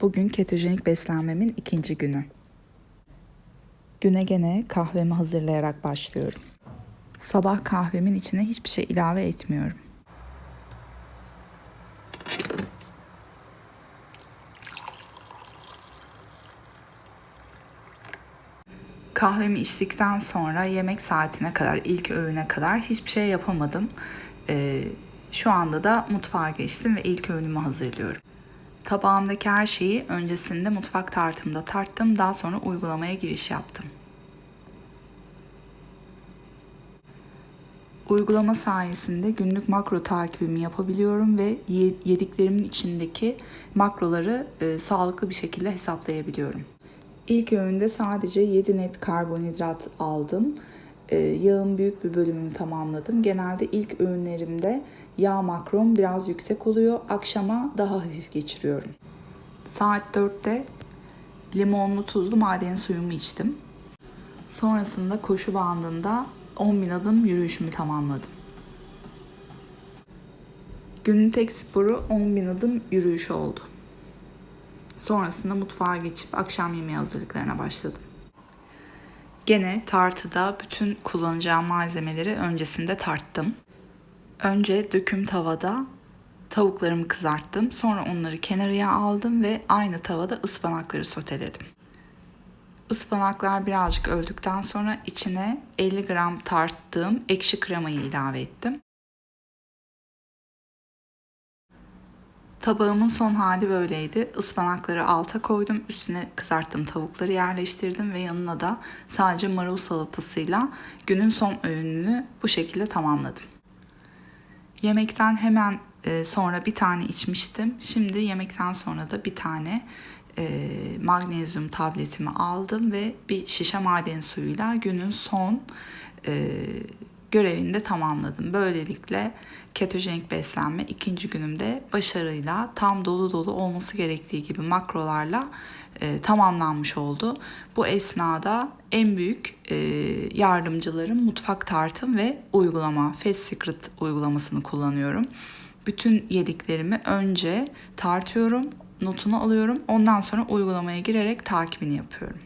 Bugün ketojenik beslenmemin ikinci günü. Güne gene kahvemi hazırlayarak başlıyorum. Sabah kahvemin içine hiçbir şey ilave etmiyorum. Kahvemi içtikten sonra yemek saatine kadar, ilk öğüne kadar hiçbir şey yapamadım. Ee, şu anda da mutfağa geçtim ve ilk öğünümü hazırlıyorum. Tabağımdaki her şeyi öncesinde mutfak tartımda tarttım. Daha sonra uygulamaya giriş yaptım. Uygulama sayesinde günlük makro takibimi yapabiliyorum ve yediklerimin içindeki makroları e, sağlıklı bir şekilde hesaplayabiliyorum. İlk öğünde sadece 7 net karbonhidrat aldım. Ee, yağın büyük bir bölümünü tamamladım. Genelde ilk öğünlerimde yağ makrom biraz yüksek oluyor. Akşama daha hafif geçiriyorum. Saat 4'te limonlu tuzlu maden suyumu içtim. Sonrasında koşu bandında 10 bin adım yürüyüşümü tamamladım. Günün tek sporu 10 bin adım yürüyüş oldu. Sonrasında mutfağa geçip akşam yemeği hazırlıklarına başladım. Gene tartıda bütün kullanacağım malzemeleri öncesinde tarttım. Önce döküm tavada tavuklarımı kızarttım. Sonra onları kenarıya aldım ve aynı tavada ıspanakları soteledim. Ispanaklar birazcık öldükten sonra içine 50 gram tarttığım ekşi kremayı ilave ettim. Tabağımın son hali böyleydi. Ispanakları alta koydum. Üstüne kızarttığım tavukları yerleştirdim ve yanına da sadece marul salatasıyla günün son öğününü bu şekilde tamamladım. Yemekten hemen e, sonra bir tane içmiştim. Şimdi yemekten sonra da bir tane e, magnezyum tabletimi aldım ve bir şişe maden suyuyla günün son e, görevini de tamamladım. Böylelikle ketojenik beslenme ikinci günümde başarıyla tam dolu dolu olması gerektiği gibi makrolarla e, tamamlanmış oldu. Bu esnada en büyük e, yardımcılarım mutfak tartım ve uygulama Fast Secret uygulamasını kullanıyorum. Bütün yediklerimi önce tartıyorum, notunu alıyorum. Ondan sonra uygulamaya girerek takibini yapıyorum.